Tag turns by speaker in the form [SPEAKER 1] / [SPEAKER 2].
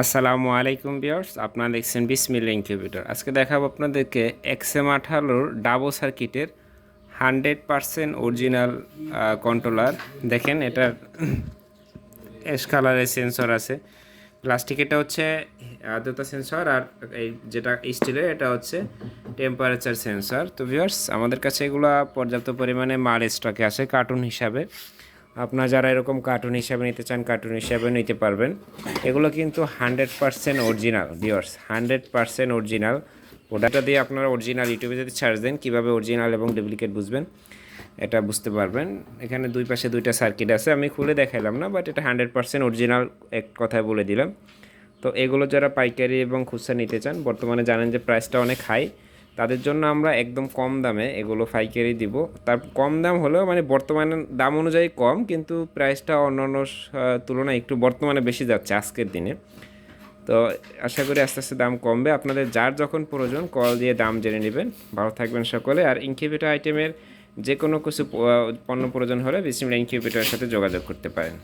[SPEAKER 1] আসসালামু আলাইকুম বিয়ার্স আপনারা দেখছেন বিসমিল ইনকিউবেটর। আজকে দেখাবো আপনাদেরকে এক্সএম আঠালোর ডাবো সার্কিটের হান্ড্রেড পারসেন্ট অরিজিনাল কন্ট্রোলার দেখেন, এটার এস কালারের সেন্সর আছে। প্লাস্টিকেরটা হচ্ছে আর্দ্রতা সেন্সর আর এই যেটা স্টিলের এটা হচ্ছে টেম্পারেচার সেন্সর তো ভিউয়ার্স, আমাদের কাছে এগুলো পর্যাপ্ত পরিমাণে মাল স্টকে আছে কার্টুন হিসাবে। আপনারা যারা এরকম কার্টুন হিসাবে নিতে চান কার্টুন হিসাবে নিতে পারবেন। এগুলো কিন্তু hundred percent original viewers hundred percent original ওটা দিয়ে আপনারা অরিজিনাল ইউটিউবে যদি সার্চ দেন, কীভাবে অরিজিনাল এবং ডুপ্লিকেট বুঝবেন, এটা বুঝতে পারবেন। এখানে দুই পাশে দুইটা সার্কিট আছে, আমি খুলে দেখাইলাম না বাট এটা হান্ড্রেড পার্সেন্ট অরিজিনাল এক কথায় বলে দিলাম। তো এগুলো যারা পাইকারি এবং খুচরা নিতে চান, বর্তমানে জানেন যে প্রাইসটা অনেক হাই তাদের জন্য আমরা একদম কম দামে এগুলো পাইকারি দিব। তার কম দাম হলেও মানে বর্তমানে দাম অনুযায়ী কম কিন্তু প্রাইসটা অন্যান্য আহ, তুলনায় একটু বর্তমানে বেশি যাচ্ছে আজকের দিনে। তো আশা করি আস্তে আস্তে দাম কমবে। আপনাদের যার যখন প্রয়োজন কল দিয়ে দাম জেনে নেবেন। ভালো থাকবেন সকলে। আর ইনকিউবেটর আইটেমের যে কোনো কিছু পণ্য প্রয়োজন হলে বিসমিল্লা ইনকিউবেটরের সাথে যোগাযোগ করতে পারেন।